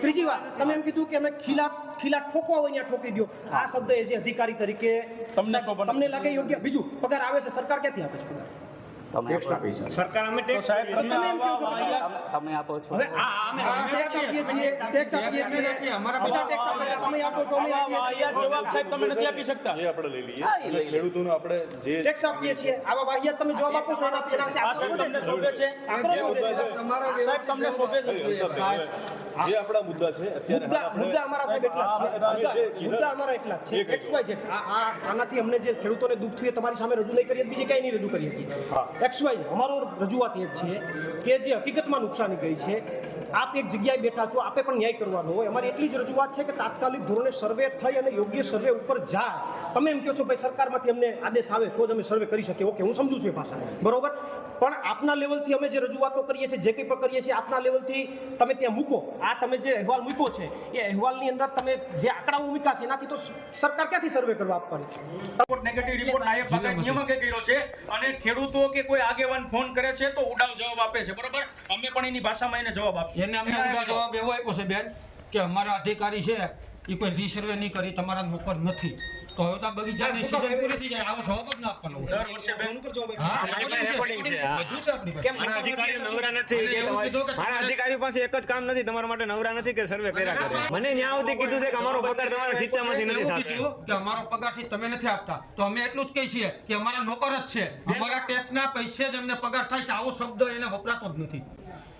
ત્રીજી વાત તમે એમ કીધું કે અમે ખીલા ખીલા ઠોકવા હોય ત્યાં ઠોકી દો આ શબ્દ એ જે અધિકારી તરીકે તમને તમને લાગે યોગ્ય? બીજું પગાર આવે છે સરકાર ક્યાંથી આપે છે પગાર? સરકાર અમે તો તમે તમે એમ કહો આવા છો કે વાહિયાત તમે આપો છો. હવે આ અમે ટેક્સ આપીએ છીએ ટેક્સ બધા ટેક્સ આપે તમે આપો છો અમે આવા આપીએ છીએ. વાહિયાત જવાબ સાહેબ તમે નથી આપી શકતા. એ આપણે લઈ લઈએ. ખેડૂતોનો જે ટેક્સ આપીએ છીએ. આવા વાહિયા તમે જવાબ આપો છો એનાથી એનાથી આ સાહેબ તમને શોભે છે? આક્રોશ સાહેબ તમને શોભે છે? જે આપણા મુદ્દા છે મુદ્દા મુદ્દા અમારા સાહેબ એટલા છે. મુદ્દા- અમારા એટલા છે. એક્સ વાય ઝેડ આ આ આનાથી અમને જે ખેડૂતોને દુઃખ થયું તમારી સામે રજૂ નહીં કરીએ બીજી કઈ નહીં રજૂ કરી હતી એક્સ વાય અમારો રજૂઆત એ જ છે કે જે હકીકતમાં નુકસાની ગઈ છે. આપ એક જગ્યાએ બેઠા છો આપે પણ ન્યાય કરવાનો હોય. અમારી એટલી જ રજૂઆત છે કે તાત્કાલિક ધોરણે સર્વે થઈ અને યોગ્ય સર્વે ઉપર જાય તમે એમ કહો છો ભાઈ સરકારમાંથી અમને આદેશ આવે તો જ અમે સર્વે કરી શકીએ. ઓકે હું સમજુ છું એ ભાષા. બરોબર? પણ આપના લેવલથી અમે જે રજૂઆતો કરીએ છીએ જે કંઈ પણ કરીએ છીએ આપના લેવલથી તમે ત્યાં મૂકો. આ તમે જે અહેવાલ મૂક્યો છે એ અહેવાલની અંદર તમે જે આંકડાઓ મૂક્યા છે એનાથી તો સરકાર ક્યાંથી સર્વે કરવા આપવાની? રિપોર્ટ નેગેટિવ રિપોર્ટ નાયબ બાગાયત નિયમકે કર્યો છે અને ખેડૂતો કે કોઈ આગેવાન ફોન કરે છે તો ઉડાવ જવાબ આપે છે. બરોબર? અમે પણ એની ભાષામાં એને જવાબ આપીએ. એને અમને ઊંધા જવાબ એવો આપ્યો છે બેન કે અમારા અધિકારી છે એ કોઈ રીસર્વે નહીં કરી તમારા નોકર નથી. તો હવે તો બગીચાની season પૂરી થઈ જાય આવો જવાબ જ ના આપવાનો દર વર્ષે બેન. ઉપર જવાબ પાસે છે, બધું છે આપણી પાસે. મારા અધિકારી નવરા નથી. મારા અધિકારી પાસે એક જ કામ નથી તમારા માટે નવરા નથી કે સર્વે કર્યા કરે? મને ન્યા સુધી કીધું છે કે અમારો પગાર તમારા ખીચામાંથી નથી થતો. કે અમારો પગાર છે તમે નથી આપતા. તો અમે એટલું જ કહી છીએ કે અમારા નોકર જ છે. અમારા ટેક્સના પૈસે જ અમને પગાર થાય છે. આવો શબ્દ એને વપરાતો જ નથી.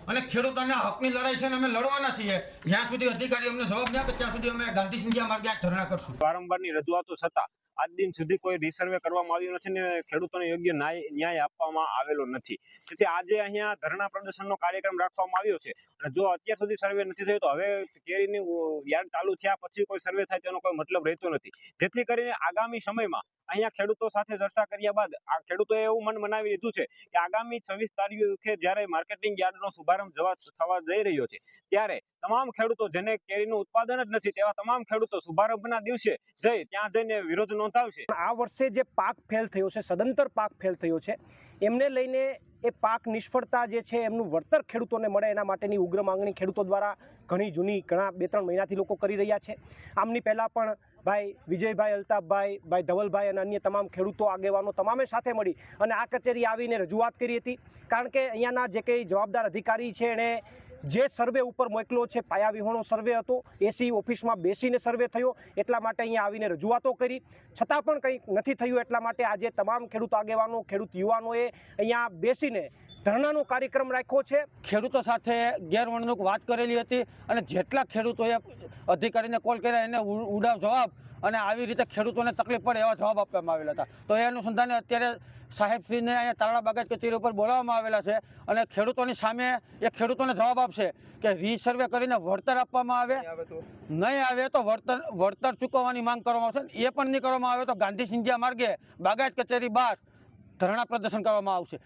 અને ખેડૂતોના હકની લડાઈ છે અને અમે લડવાના છીએ. જ્યાં સુધી અધિકારી અમને જવાબ ના આપે, ત્યાં સુધી અમે ગાંધી સિંધિયા માર્ગે ધરણા કરશું. વારંવારની રજૂઆતો છતાં આજ દિન સુધી કોઈ રિસર્વે કરવામાં આવ્યું નથી ને ખેડૂતોને યોગ્ય ન્યાય આપવામાં આવેલો નથી. તેથી આજે અહીંયા ધરણા પ્રદર્શનનો કાર્યક્રમ રાખવામાં આવ્યો છે. અને જો અત્યાર સુધી સર્વે નથી થયો તો હવે કેરીની યાર્ડ ચાલુ થયા પછી કોઈ સર્વે થાય તેનો કોઈ મતલબ રહેતો નથી. જેથી કરીને આગામી સમયમાં અહીંયા ખેડૂતો સાથે ચર્ચા કર્યા બાદ આ ખેડૂતોએ એવું મન મનાવી લીધું છે કે આગામી છવ્વીસ તારીખે જ્યારે માર્કેટિંગ યાર્ડનો શુભારંભ જવા થવા જઈ રહ્યો છે, ત્યારે તમામ ખેડૂતો જેને કેરીનું ઉત્પાદન જ નથી તેવા તમામ ખેડૂતો શુભારંભના દિવસે જઈ ત્યાં જઈને વિરોધ નોંધાવશે. આ વર્ષે જે પાક ફેલ થયો છે, સદંતર પાક ફેલ થયો છે, એમને લઈને એ પાક નિષ્ફળતા જે છે, એમનું વળતર ખેડૂતોને મળે એના માટેની ઉગ્ર માંગણી ખેડૂતો દ્વારા ઘણી જૂની, ઘણા બે ત્રણ મહિનાથી લોકો કરી રહ્યા છે. આમની પહેલાં પણ ભાઈ વિજયભાઈ અલ્તાફભાઈ, ભાઈ ધવલભાઈ અને અન્ય તમામ ખેડૂતો આગેવાનો તમામે સાથે મળી અને આ કચેરી આવીને રજૂઆત કરી હતી. કારણ કે અહીંયાના જે કંઈ જવાબદાર અધિકારી છે, એણે જે સર્વે ઉપર મોકલો છે, પાયા વિહોણો સર્વે હતો. એસી ઓફિસમાં બેસીને સર્વે થયો. એટલા માટે અહીંયા આવીને રજૂઆતો કરી. છતાં પણ કંઈક નથી થયું એટલા માટે આજે તમામ ખેડૂત આગેવાનો, ખેડૂત યુવાનોએ અહીંયા બેસીને ધરણાનો કાર્યક્રમ રાખ્યો છે. ખેડૂતો સાથે ગેરવર્ણનુક વાત કરેલી હતી અને જેટલા ખેડૂતોએ અધિકારીને કોલ કર્યા એને ઉડાવ જવાબ અને આવી રીતે ખેડૂતોને તકલીફ પડે એવા જવાબ આપવામાં આવેલા હતા. તો એ અનુસંધાને અત્યારે સાહેબશ્રીને અહીંયા તારડા બાગાયત કચેરી ઉપર બોલાવવામાં આવેલા છે અને ખેડૂતોની સામે એ ખેડૂતોને જવાબ આપશે કે રીસર્વે કરીને વળતર આપવામાં આવે. નહીં આવે તો? વળતર વળતર ચૂકવવાની માંગ કરવામાં આવશે એ પણ નહીં કરવામાં આવે તો ગાંધી સિંધિયા માર્ગે બાગાયત કચેરી બહાર ધરણા પ્રદર્શન કરવામાં આવશે.